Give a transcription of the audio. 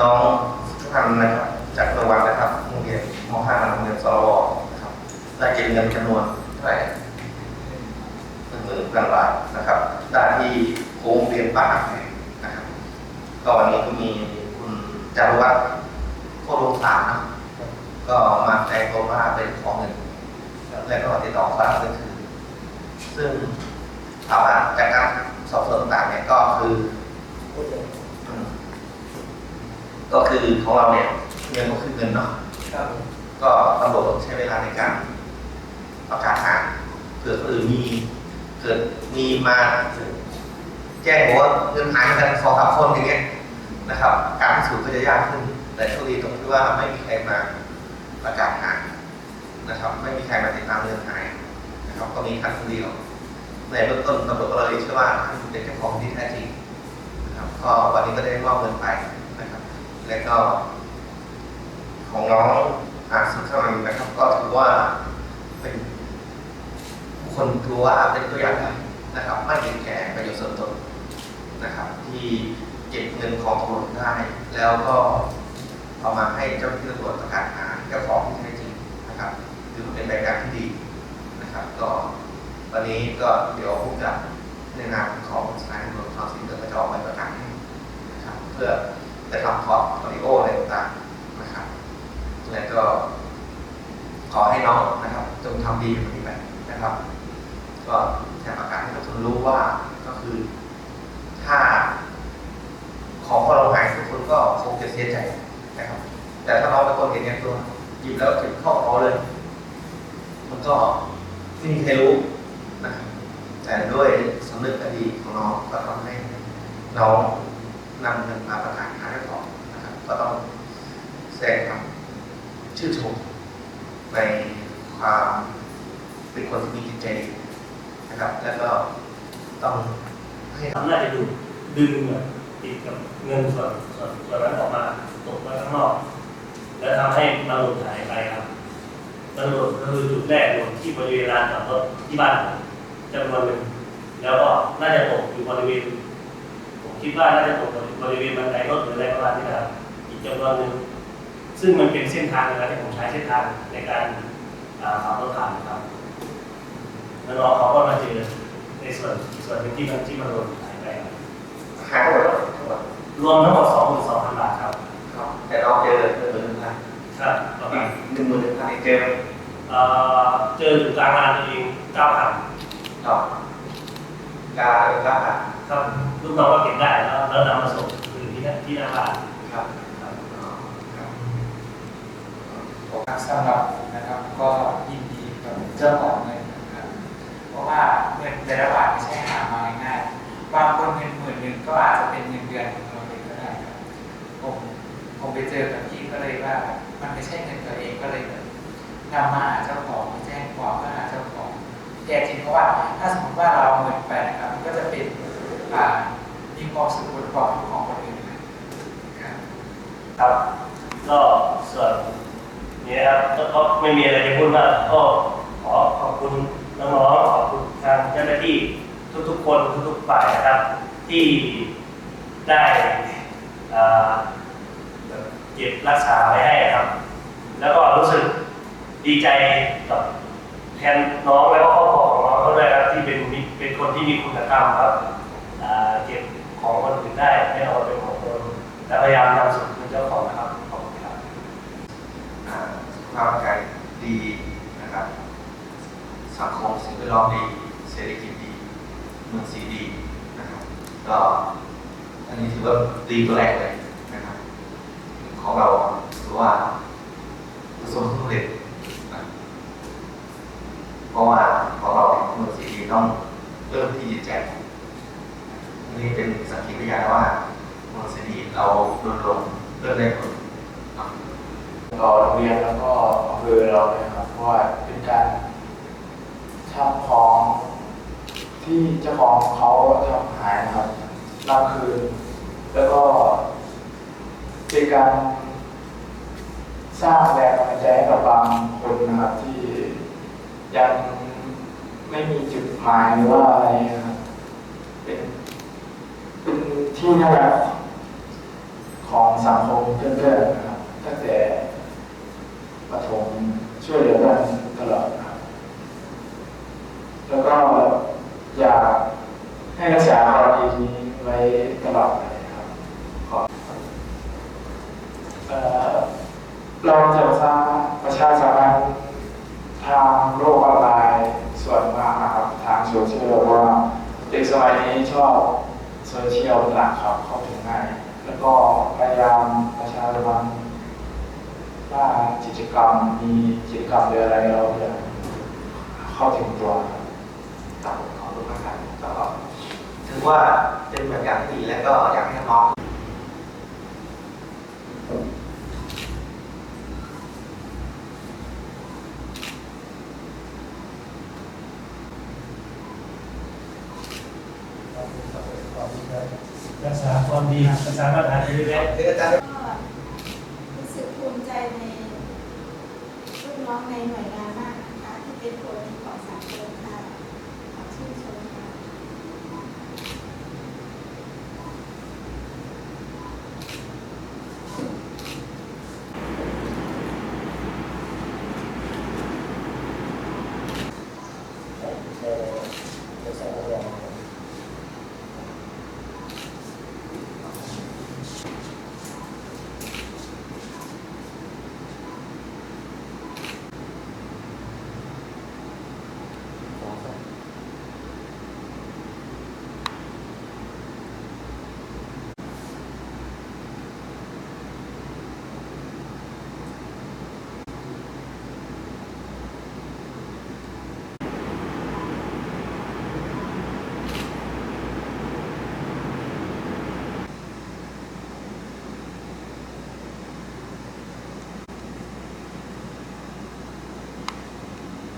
น้องทุกท่านนะครับ จากรางวัลนะครับโรงเรียนม .5 โรงเรียนสรวนะครับได้เก็บเงินจำนวนเท่าไหร่หนึ่งหมื่นพันบาทนะครับได้ที่โค้งเรียนป่าแห่นะครับก็วันนี้ก็มีคุณจารุวัฒน์โคตรลงสามนะก็มาแสดงตัวว่าเป็นของเงินแล้วก็ติดต่อขอรับเงินคืนซึ่งถามว่าจากการสอบสวนต่างๆเนี่ยก็คือ ก็คือของเราเนี่ยเงินก็คือเงินเนาะครับก็ตำรวจต้องใช้เวลาในการประกาศหาเผื่อคนอื่นมีเกิดมีมาแจ้งบอกว่าเงินหายกันสองสามคนอย่างเงี้ยนะครับ การพิสูจน์ก็จะยากขึ้น แต่โชคดีตรงที่ว่าไม่มีใครมาประกาศหานะครับ ไม่มีใครมาติดตามเงินหายนะครับ ก็มีท่านคนเดียวในเบื้องต้นตำรวจก็เลยเชื่อว่าท่านเป็นเจ้าของที่แท้จริงนะครับก็วันนี้ก็ได้มอบเงินไปนะครับ แล้วก็ ของน้องอาสุขมันนะครับ ก็ถือว่าเป็นบุคคลถือว่าเป็นตัวอย่างนะครับ ไม่เห็นแก่ประโยชน์ส่วนตนนะครับ ที่เก็บเงินของตำรวจได้ แล้วก็เอามาให้เจ้าที่ตำรวจประกาศหาเจ้าของที่แท้จริงนะครับถือว่าเป็นแบบอย่างที่ดีนะครับ ก็วันนี้ก็เดี๋ยวผมจะในนามของสถานีตำรวจทางสินเดือจะออกใบประกาศให้นะครับ เพื่อจะทำพอร์ตคอริโออะไรต่างๆนะครับ แล้วก็ ขอให้น้องนะครับ จงทำดีปฏิบัตินะครับ ก็แค่ประกาศให้ทุนรู้ว่าก็คือ ถ้าของเราหายทุกคนก็คงจะเสียใจนะครับ แต่ถ้าน้องเป็นคนเห็นแก่ตัวหยิบแล้วเก็บเข้าเป๋าเลย มันก็ไม่มีใครรู้นะครับแต่ด้วยสำนึกคดีของน้องก็ทำให้น้องนำเงินมาประกาศหาเจ้าขอนะครับ ก็ต้องแสดงความชื่นชม ในความเป็นคนที่มีจิตใจนะครับ แล้วก็ต้องให้ทำน่าจะดูดึงติดกับเงินส่วนส่วนส่วนนั้นออกมาตกไว้ข้างนอก แล้วทำให้มันหล่นหายไปครับมันหล่นก็คือจุดแรกหล่นที่บริเวณลานจอดรถที่บ้านผมจำนวนหนึ่งแล้วก็น่าจะตกอยู่บริเวณผมคิดว่าน่าจะตกบริเวณบันไดรถหรืออะไรประมาณนี้นะครับอีกจำนวนหนึ่ง ซึ่งมันเป็นเส้นทางนะครับที่ผมใช้เส้นทางในการอ่าขับรถผ่านนะครับแล้วน้องเขาก็มาเจอในส่วนส่วนหนึ่งที่มันที่มันหล่นหายไปครับหายหมดแล้วทั้งหมดรวมทั้งหมดสองหมื่นสองพันบาทครับครับแต่น้องเจอหนึ่งหมื่นหนึ่งพันครับประมาณหนึ่งหมื่นหนึ่งพันเจอไหมเอ่อเจออยู่กลางลานเองเก้าพันครับการเก้าพันครับลูกน้องก็เก็บได้แล้วแล้วนำมาส่งคืนที่หน้าที่หน้าบ้าน ครับ ครับ อ๋อครับ สำหรับผมนะครับก็ยินดีกับเจ้าของเงินนะครับเพราะว่าเงินแต่ละบาทไม่ใช่หามาง่ายๆบางคนเงินหมื่นหนึ่งก็อาจจะเป็นเงินเดือนของเราเองก็ได้ครับผมผมไปเจอกับพี่ก็เลยว่า มันไม่ใช่เงินตัวเองก็เลยนำมาหาเจ้าของแจ้งความเพื่อหาเจ้าของแต่จริงเพราะว่าถ้าสมมติว่าเราเอาเงินไปนะครับก็จะเป็นอ่ามีความสุขบนกรอบของคนอื่นนะครับครับก็ส่วน นี้นะครับก็ไม่มีอะไรจะพูดมากก็ขอขอบคุณน้องๆขอบคุณทางเจ้าหน้าที่ทุกๆคนทุกๆฝ่ายนะครับ ที่ได้เก็บรักษาไว้ให้ครับ แล้วก็รู้สึกดีใจกับแทนน้องแล้วก็ครอบครัวของน้องเขาด้วยครับที่เป็นเป็นคนที่มีคุณธรรมครับเก็บของคนอื่นได้ให้เอาเป็นของตนและพยายามนำส่งคืนเจ้าของนะครับขอบคุณครับ อ่าสุขภาพร่างกายดีนะครับ สังคมสิ่งแวดล้อมดี เศรษฐกิจดี เมืองสีดีนะครับ ก็ อันนี้ถือว่าดีตัวแรกเลยนะครับ ของเราถือว่าประสบความสำเร็จนะเพราะว่าของเราเมืองสีดีต้องเริ่มที่จิตใจอันนี้เป็นสังเกขีพยานว่าเมืองสีดีเราลดลงเริ่มได้ผลครับต่อโรงเรียนแล้วก็อำเภอเราเลยครับเพราะว่าเป็นการทำของที่เจ้าของเขาทำหายนะครับ รับคืน แล้วก็เป็นการสร้างแรงบันดาลใจให้กับบางคนนะครับ ที่ยังไม่มีจุดหมายหรือว่าอะไรนะครับเป็นเป็นที่น่ารักของสังคมเพื่อนๆนะครับตั้งแต่ประถมช่วยเหลือกันตลอดนะครับ แล้วก็อยากให้รักษาความดีนี้ไว้ตลอดเลยครับขอเอ่อเราจะสร้างประชาสัมพันธ์ ทางโลกออนไลน์ส่วนมากนะครับทางโซเชียลเพราะว่าเด็กสมัยนี้ชอบโซเชียลเป็นหลักครับเข้าถึงง่ายแล้วก็พยายามประชาสัมพันธ์ว่ากิจกรรมมีกิจกรรมหรืออะไรเราจะเข้าถึงตัวครับครับขอบคุณมากครับก็ถือว่าเป็นแบบอย่างที่ดีและก็อยากให้น้อง ความดีประชานอาจจะได้เลยวอารย์ ก็รู้สึกภูมิใจในลูกน้องในหน่วยงานมากนะคะที่เป็นคนมีค